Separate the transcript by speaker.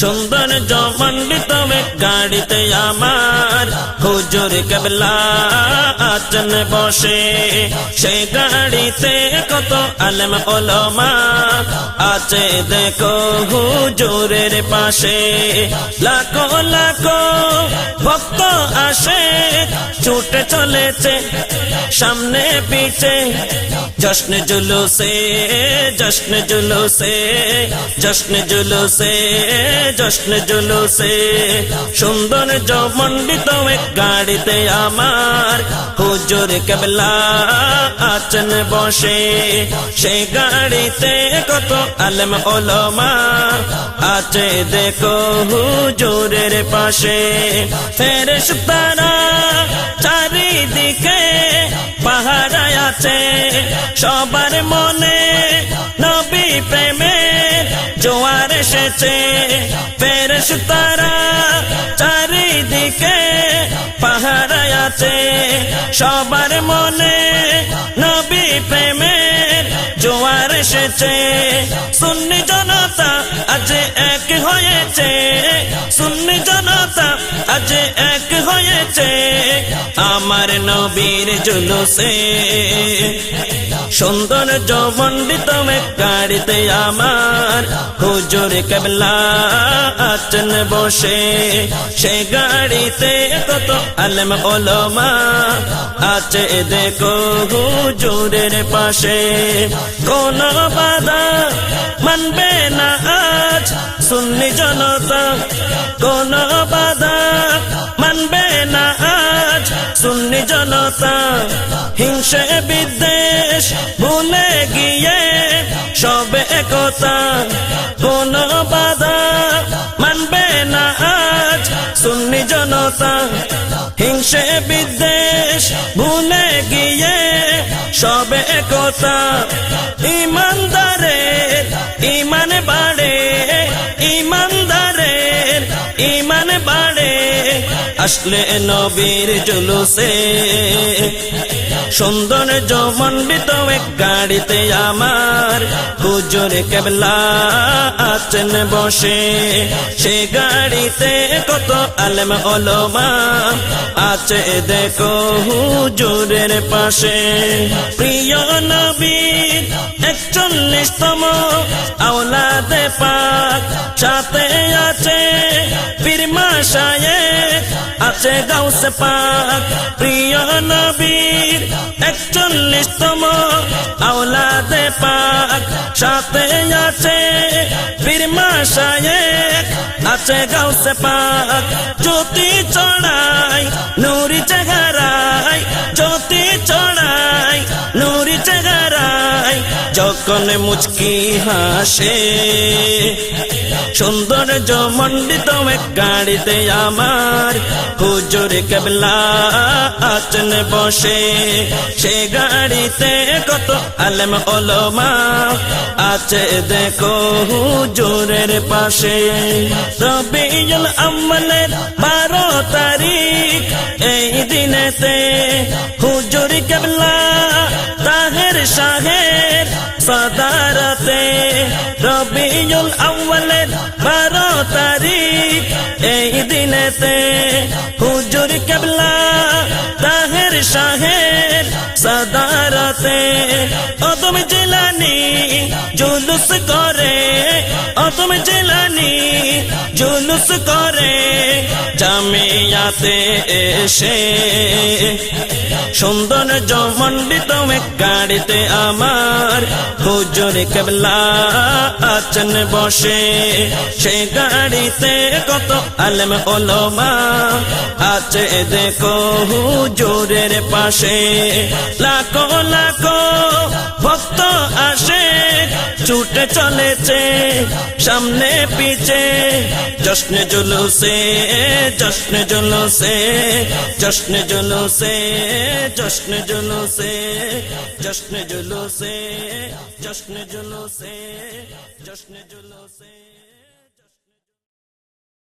Speaker 1: সুন্দর জমন্ডিত গাড়িতে আমার হুজুর কেবলা আচন বসে। সেই গাড়িতে কত আলম ওলমা আছে, দেখো হুজুরের পাশে। লাখো লাখো ভক্ত আসে ছুটে চলেছে, সামনে পিছে। জশ্ন জুলুসে জশ্ন জুলুসে জশ্ন জুলুসে জশ্ন জুলুসে। সুন্দর জমন্ডিত এক গাড়িতে আমার হুজুর কেবলা আচন বসে। সে গাড়িতে কত আলম ওলমা আছে দেখো হুজুরের পাশে। ফেরেশ তারা চারিদিকে পাহারায় আছে। সবার মনে নবী প্রেমে জোয়ার এসেছে। ফেরেশ তারা চারিদিকে পাহারায় আছে। সবার মনে নবী প্রেমে জোয়ার এসেছে। সুন্নি জনতা আজ হয়েছে। সুন্নি জনতা আজ এক হয়েছে। আমার নবীর জুলুসে। সুন্দর জমন্ডিত গাড়িতে আমার হুজুর কেবলা আচন বসে। সে গাড়িতে কত আলম ওলমা আছে দেখো হুজুরের পাশে। কোন বাধা মানবে না। সুন্নি জনতা, কোন বাধা মানবে না আজ। সুন্নি জনতা, হিংসে বিদ্বেষ ভুলে গিয়ে সবে একতা, কোন বাধা মানবে না আজ। সুন্নি জনতা, হিংসে বিদ্বেষ ভুলে গিয়ে সবে একতা। ইমানদারের ইমান বাড়ে ইমানদারের ইমান বাড়ে। আসলে নবীর জুলুসে সুন্দর জমন্ডিত এক গাড়িতে আমার। হুজুর কেবলা আছেন বসে। সে গাড়িতে কত আলম ওলমা আছে, দেখো হুজুরের পাশে। প্রিয় নবীর একচল্লিশতম আওলাদে পাক সাথে আছে। পীরমা শায়েক আছে গাউসে পাক প্রিয় নবীর একচল্লিশতম আওলাদে পাক সাথে আছে পীরমা শায়েক আছে গাউসে পাক জ্যোতি চড়াই নুরি চেহারাই জ্যোতি চড়াই যখন মুচকি হাসে সুন্দর জমন্ডিত এক গাড়িতে আমার হুজুর কেবলা আচন বসে। সে গাড়িতে কত আলম ওলমা আছে, দেখো হুজুরের পাশে। রবিউল আম্মলের বারো তারিখ, এই দিনেতে হুজুর কেবলা তাহের শাহের সদারতে রবিউল আউ্বালের বারো তারিখ। এই দিনেতে হুজুর কেবলা তাহের শাহের সদারতে অতম জিলানি জুলুস করে অতম জিলানি জুলুস করে। জামিয়াতে এসে সুন্দর জমন্ডিত এক গাড়িতে আমার হুজুর কেবলা আচন বসে। সে গাড়িতে কত আলম ওলমা আছে দেখো হুজুরের পাশে। লাখো লাখো ভক্ত আসে, ছুটে চলেছে, সামনে পিছে। জশ্ন জুলুসে জশ্ন জুলুসে জশ্ন জুলুসে জশ্ন জুলুসে জশ্ন জুলুসে জশ্ন জুলুসে জশ্ন জুলুসে।